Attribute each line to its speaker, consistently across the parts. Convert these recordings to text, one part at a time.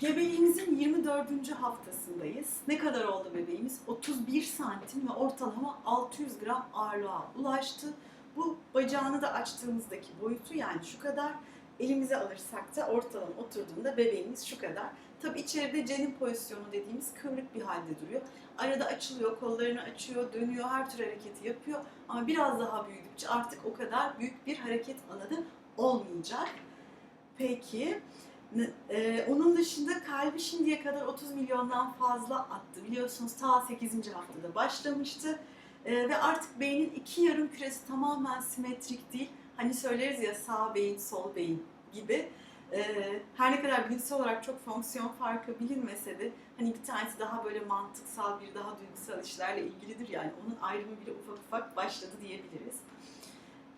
Speaker 1: Gebeliğimizin 24. haftasındayız. Ne kadar oldu bebeğimiz? 31 santim ve ortalama 600 gram ağırlığa ulaştı. Bu bacağını da açtığımızdaki boyutu yani şu kadar. Elimize alırsak da ortalama oturduğunda bebeğimiz şu kadar. Tabi içeride cenin pozisyonu dediğimiz kıvrık bir halde duruyor. Arada açılıyor, kollarını açıyor, dönüyor, her tür hareketi yapıyor. Ama biraz daha büyüdükçe artık o kadar büyük bir hareket alanı olmayacak. Peki, Ee, onun dışında kalbi şimdiye kadar 30 milyondan fazla attı. Biliyorsunuz ta 8. haftada başlamıştı. Ee, ve artık beynin iki yarım küresi tamamen simetrik değil. Hani söyleriz ya sağ beyin, sol beyin gibi. Ee, her ne kadar bilimsel olarak çok fonksiyon farkı bilinmese de hani bir tanesi daha böyle mantıksal, bir daha duygusal işlerle ilgilidir yani. Onun ayrımı bile ufak ufak başladı diyebiliriz.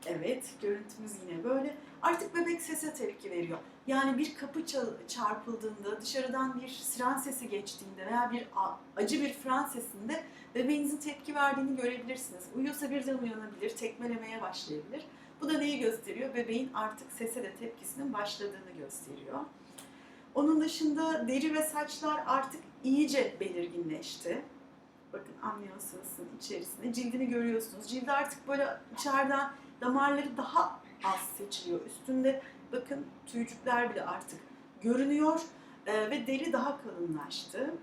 Speaker 1: Evet, görüntümüz yine böyle. Artık bebek sese tepki veriyor. Yani bir kapı çarpıldığında, dışarıdan bir siren sesi geçtiğinde veya bir acı bir fren sesinde bebeğinizin tepki verdiğini görebilirsiniz. Uyuyorsa birden uyanabilir, tekmelemeye başlayabilir. Bu da neyi gösteriyor? Bebeğin artık sese de tepkisinin başladığını gösteriyor. Onun dışında deri ve saçlar artık iyice belirginleşti. Bakın amniyosasın içerisinde cildini görüyorsunuz. Cildi artık böyle içeriden damarları daha az seçiliyor. Üstünde bakın tüycükler bile artık görünüyor Ee, ve deri daha kalınlaştı.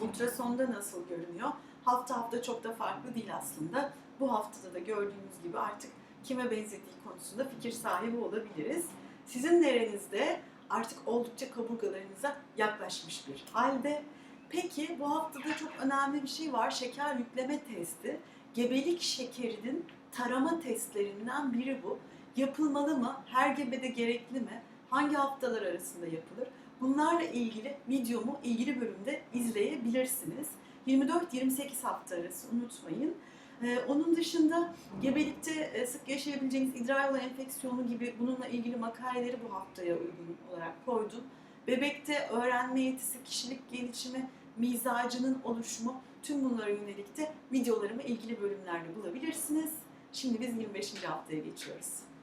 Speaker 1: Ultrasonda nasıl görünüyor? Hafta hafta çok da farklı değil aslında. Bu haftada da gördüğünüz gibi artık kime benzediği konusunda fikir sahibi olabiliriz. Sizin nerenizde artık oldukça kaburgalarınıza yaklaşmış bir halde. Peki bu haftada çok önemli bir şey var. Şeker yükleme testi. Gebelik şekerinin tarama testlerinden biri bu. Yapılmalı mı? Her gebede gerekli mi? Hangi haftalar arasında yapılır? Bunlarla ilgili videomu ilgili bölümde izleyebilirsiniz. 24-28 hafta arası unutmayın. Ee, onun dışında gebelikte e, sık yaşayabileceğiniz idrar yolu enfeksiyonu gibi bununla ilgili makaleleri bu haftaya uygun olarak koydum. Bebekte öğrenme yetisi, kişilik gelişimi, mizacının oluşumu tüm bunlara yönelik de videolarımı ilgili bölümlerde bulabilirsiniz. Şimdi biz 25. haftaya geçiyoruz.